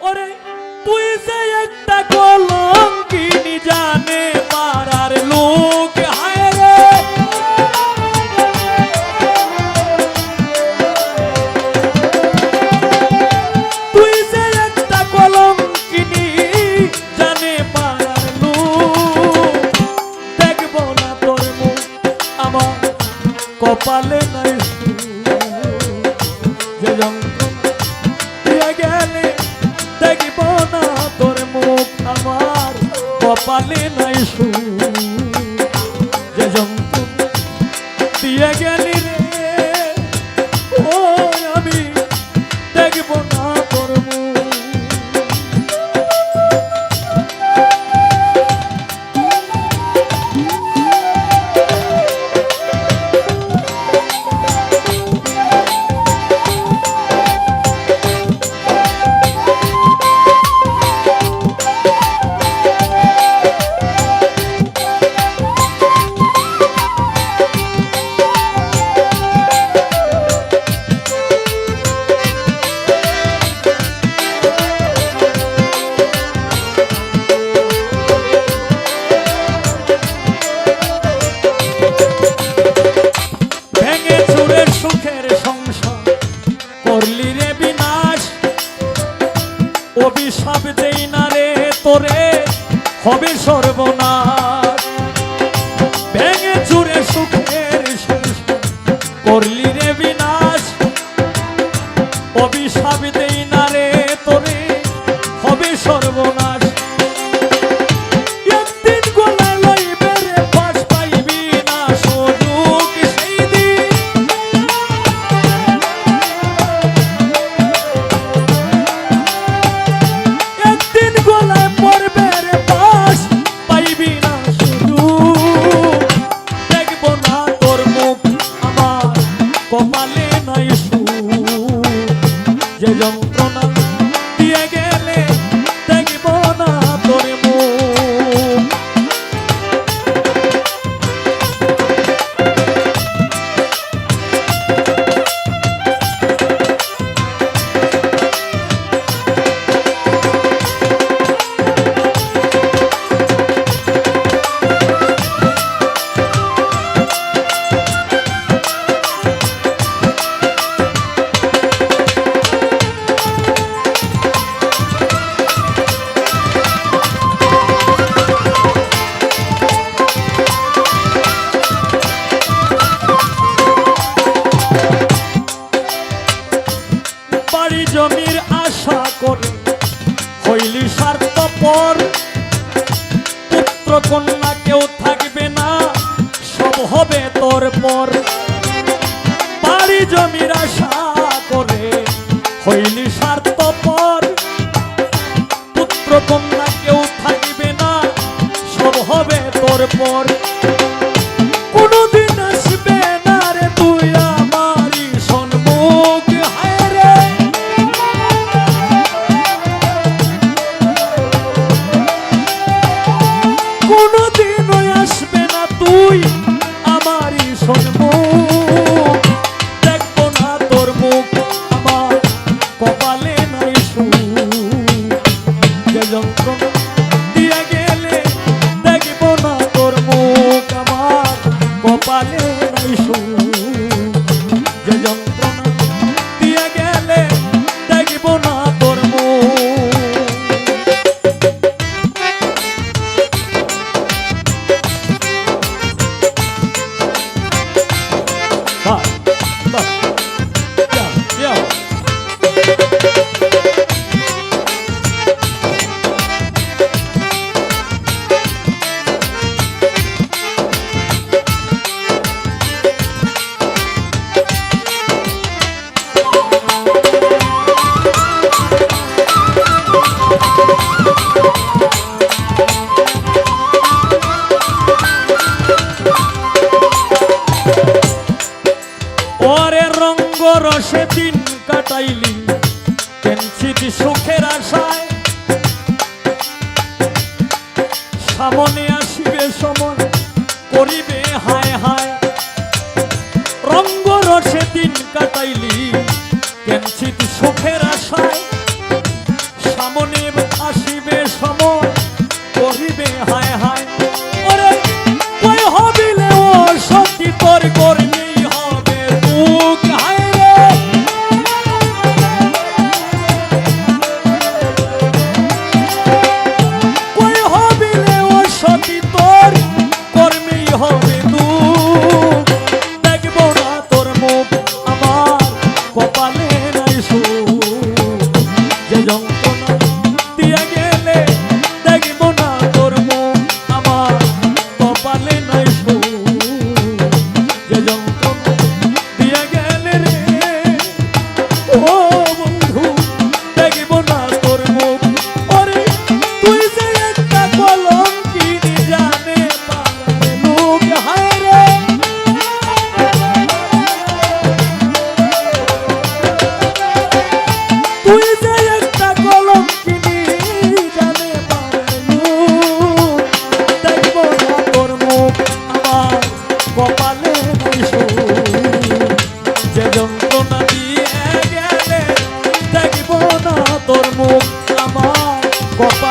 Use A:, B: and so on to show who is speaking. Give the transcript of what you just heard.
A: ওরে, তুই যে একটা কলঙ্কিনী জানে পাড়ার লোক, হায় রে। তুই যে একটা কলঙ্কিনী জানে পাড়ার লোক, দেখব না কপালে নাই। যে যন্ত্রণা গেলে দেখব না তোর মুখ আমার কপালে নাই সুখ। সর্বনাশ। ভেঙে চুরে সুখের শেষ। করলি রে তোর পর বাড়ি জমির আশা করে হইলি স্বার্থপর। পুত্র কন্যা কেউ থাকবে না, সব হবে তোর পর। রসে দিন কাটাইলি। কেঞ্চিত সুখের আশায়। সামনে আসিবে সময়, করিবে হায় হায়। রঙ্গ রসে দিন কাটাইলি, কেঞ্চিত সুখের আশায়। সামনে তোর মুখ আমার কপাল